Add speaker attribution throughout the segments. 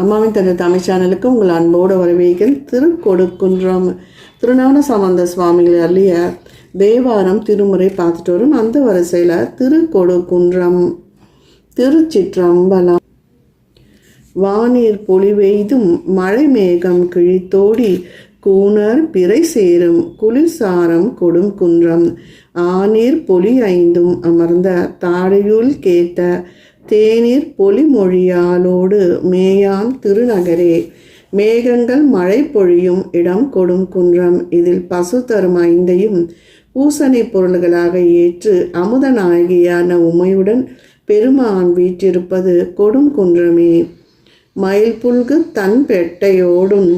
Speaker 1: அம்மாவின் தந்தை தமிழ் சேனலுக்கு உங்கள் அன்போடு வரவேற்கிறேன். திருக்கொடுக்குன்றம். திருஞான சம்பந்த சுவாமிகள் அள்ளிய தேவாரம் திருமுறை பார்த்துட்டு வரும் அந்த வரிசையில் திருக்கொடுக்குன்றம். திருச்சிற்றம்பலம். வானீர் பொலிவெய்தும் மழை மேகம் கிழித்தோடி கூணர் பிறை சேரும் குளிர்சாரம் கொடும் குன்றம் ஆநீர் பொலி ஐந்தும் அமர்ந்த தாடையுள் கேட்ட தேநீர் பொலிமொழியாலோடு மேயாம் திருநகரே. மேகங்கள் மழை பொழியும் இடம் கொடும் குன்றம். இதில் பசு தரும் ஐந்தையும் பூசணி பொருள்களாக ஏற்று அமுத நாயகியான உமையுடன் பெருமான் வீற்றிருப்பது கொடும் குன்றமே. மயில் புல்கு தன் பெட்டையோடும்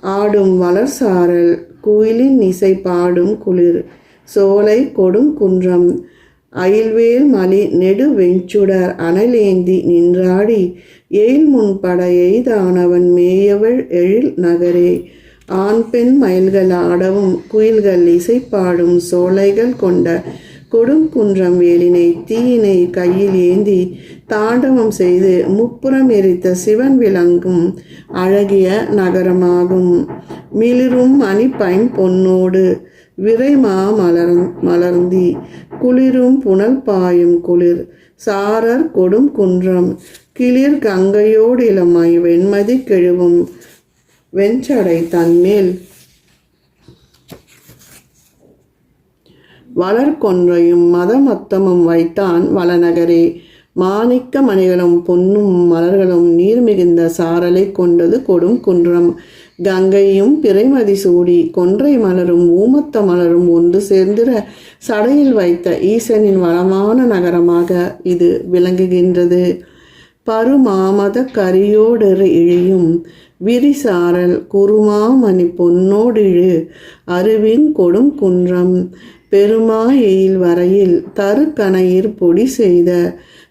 Speaker 1: ஆடும் வளர்சாரல் குயிலின் இசை பாடும் குளிர் சோலை கொடும் குன்றம். அயில்வேல் மலி நெடு வெஞ்சுடர் அனலேந்தி நின்றாடி எயில் முன்பட எய்தானவன் மேயவள் எழில் நகரே. ஆண் பெண் மயில்கள் ஆடவும் குயில்கள் இசைப்பாடும் சோலைகள் கொண்ட கொடுங்குன்றம் வேலினை தீயினை கையில் ஏந்தி தாண்டவம் செய்து முப்புறம் எரித்த சிவன் விளங்கும் அழகிய நகரமாகும். மிளிரும் மணிப்பைம் பொன்னோடு விரைமா மலர் மலர்ந்தி. குளிரும் புனல் பாயும் குளிர். சாரர் கொடும் குன்றம். கிளிர் கங்கையோடு இளமாய் வெண்மதி கெழுவும். வெஞ்சடை தன்மேல் வளர்கொன்றையும் மதமத்தமும் வைத்தான் வளநகரே. மாணிக்க மணிகளும் பொன்னும் மலர்களும் நீர் மிகுந்த சாரலை கொண்டது கொடும் குன்றம். கங்கையும் பிறைமதி சூடி கொன்றை மலரும் ஊமத்த மலரும் ஒன்று சேர்ந்திட சடையில் வைத்த ஈசனின் வளமான நகரமாக இது விளங்குகின்றது. பருமாமத கரியோடரு இழியும் விரிசாரல் குருமாமணி பொன்னோடிழு அருவின் கொடும் குன்றம். பெருமாயில் வரையில் தருக்கணையிற் பொடி செய்த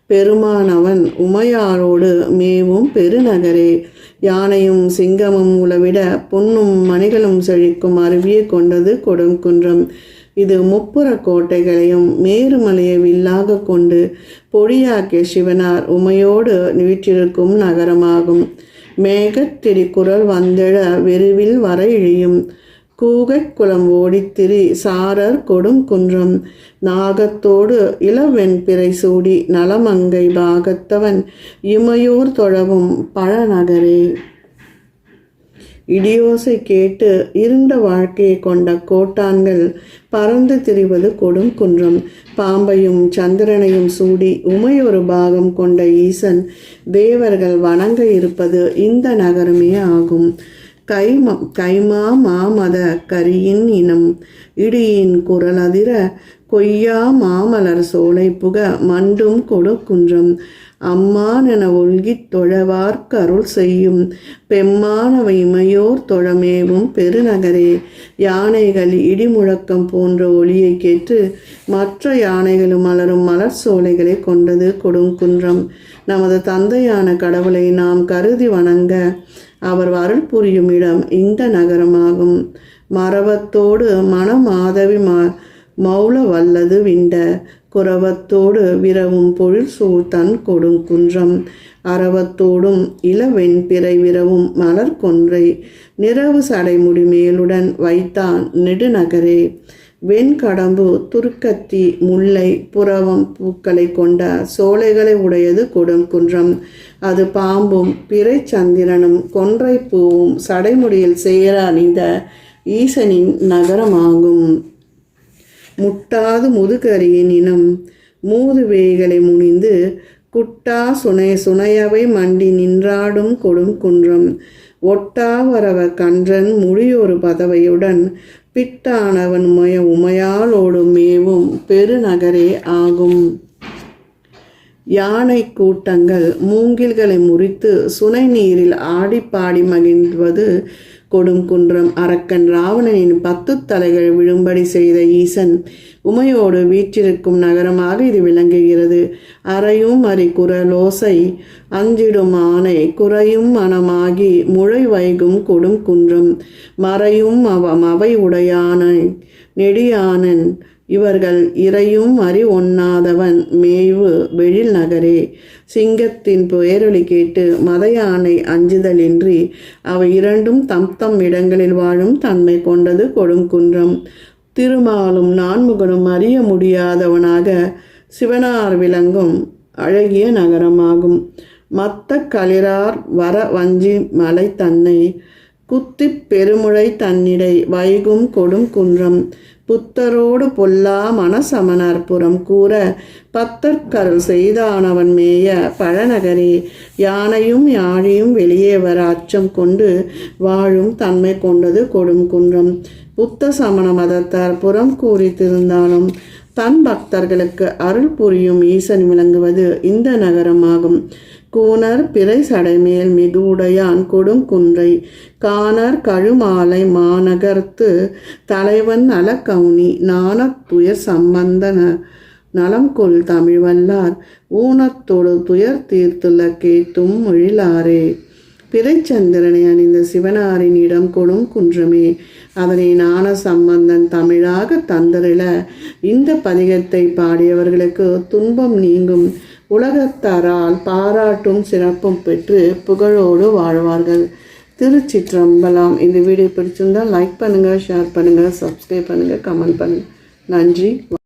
Speaker 1: பெருமானவன் உமையாரோடு மேவும் பெருநகரே. யானையும் சிங்கமும் உளவிட பொன்னும் மணிகளும் செழிக்கும் அருவியை கொண்டது கொடுங்குன்றம். இது முப்புற கோட்டைகளையும் மேருமலையை வில்லாக கொண்டு பொடியாக்கிய சிவனார் உமையோடு வீற்றிருக்கும் நகரமாகும். மேகத்திரி குரல் வந்தெழ விரிவில் வர இழியும். கூகைக் குளம் ஓடித்திரி சாரர் கொடும் குன்றம். நாகத்தோடு இளவெண் பிறை சூடி நலமங்கை பாகத்தவன். இமையூர் தொழவும் பழநகரே. இடியோசை கேட்டு இருண்ட வாழ்க்கையை கொண்ட கோட்டான்கள் பறந்து திரிவது கொடும் குன்றம். பாம்பையும் சந்திரனையும் சூடி உமையொரு பாகம் கொண்ட ஈசன். தேவர்கள் வணங்க இருப்பது இந்த நகரமே ஆகும். கைம கைமா மாமத கரியின் இனம். இடியின் குரல் அதிர கொய்யா மாமலர் சோலை புக மண்டும் கொடுக்குன்றம் அம்மான் என ஒல்கித் தொழவார்க்கு அருள் செய்யும். பெம்மானவை இமையோர் தொழமேவும் பெருநகரே. யானைகள் இடிமுழக்கம் போன்ற ஒளியை கேட்டு மற்ற யானைகளும் மலரும் மலர் சோலைகளை கொண்டது கொடுங்குன்றம் நமது தந்தையான கடவுளை நாம் கருதி வணங்க அவர் அருள் புரியும் இடம் இந்த நகரமாகும். மரவத்தோடு மனமாதவி மா மௌல வல்லது விண்ட குரவத்தோடு விரவும் பொழில் சூழ் தன் கொடுங்குன்றம் அறவத்தோடும் இளவெண் பிறை விரவும் மலர் கொன்றை நிறவு சடைமுடி மேலுடன் வைத்தான் நெடுநகரே. வெண்கடம்பு துருக்கத்தி முல்லை புறவம் பூக்களை கொண்ட சோலைகளை உடையது கொடும் குன்றம். அது பாம்பும் பிறை சந்திரனும் கொன்றை பூவும் சடைமுடியில் சேர அணிந்த ஈசனின் நகரமாகும். முட்டாது முதுகரியின் இனம் மூதுவேய்களை முனிந்து குட்டா சுனை சுனையவை மண்டி நின்றாடும் கொடும் குன்றம். ஒட்டாவரவ கன்றன் முழியொரு பதவையுடன் பிட்டானவன் உமைய உமையாலோடும் மேவும் பெருநகரே ஆகும். யானை கூட்டங்கள் மூங்கில்களை முறித்து சுனை நீரில் ஆடிப்பாடி மகிழ்வது கொடுங்குன்றம் அரக்கன் ராவணனின் பத்து தலைகள் விழும்படி செய்த ஈசன் உமையோடு வீற்றிருக்கும் நகரமாக இது விளங்குகிறது. அறையும் அரி குரலோசை அஞ்சிடும் ஆனை குறையும் மனமாகி முளை வைகும் கொடும் குன்றம் மறையும் அவம் மவை உடையானை நெடியானன் இவர்கள் இறையும் அறி ஒண்ணாதவன் மேய்வு வெழில் நகரே. சிங்கத்தின் பெயரொலி கேட்டு மத யானை அஞ்சுதலின்றி அவை இரண்டும் தம் தம் இடங்களில் வாழும் தன்மை கொண்டது கொடுங்குன்றம் திருமாலும் நான்முகனும் அறிய முடியாதவனாக சிவனார் விளங்கும் அழகிய நகரமாகும். மத்த களிரார் வர வஞ்சி மலை தன்னை குத்திப் பெருமுழை தன்னிடை வைகும் கொடும் குன்றம். புத்தரோடு பொல்லா மனசமனார்புறம் கூற பத்தற்கருள் செய்தானவன் மேய பழநகரே. யானையும் யாழியும் வெளியே வர அச்சம் கொண்டு வாழும் தன்மை கொண்டது கொடும் குன்றம். புத்த சமண மதத்தார் புறம் கூறித்திருந்தாலும் தன் பக்தர்களுக்கு அருள் புரியும் ஈசன் விளங்குவது இந்த நகரமாகும் கூனர் பிறை சடைமேல் மிகுடையான் கொடுங்குன்றை. காணர் கழுமாலை மாநகர்த்து தலைவன் நலக்கவுனி நாணத் துயர் சம்பந்தன நலம் கொள் தமிழ்வல்லார். ஊனத்தோடு துயர் தீர்த்துள்ள கேட்டும் மொழிலாரே. பிறைச்சந்திரனை அணிந்த சிவனாரின் இடம் கொடும் குன்றமே அதனை ஞான சம்பந்தன் தமிழாக தந்தரில இந்த பதிகத்தை பாடியவர்களுக்கு துன்பம் நீங்கும் உலகத்தாரால் பாராட்டும் சிறப்பும் பெற்று புகழோடு வாழ்வார்கள். திருச்சிற்றம்பலம் இந்த வீடியோ பிடிச்சிருந்தால் லைக் பண்ணுங்கள் ஷேர் பண்ணுங்கள் சப்ஸ்கிரைப் பண்ணுங்கள் கமெண்ட் பண்ணுங்கள் நன்றி.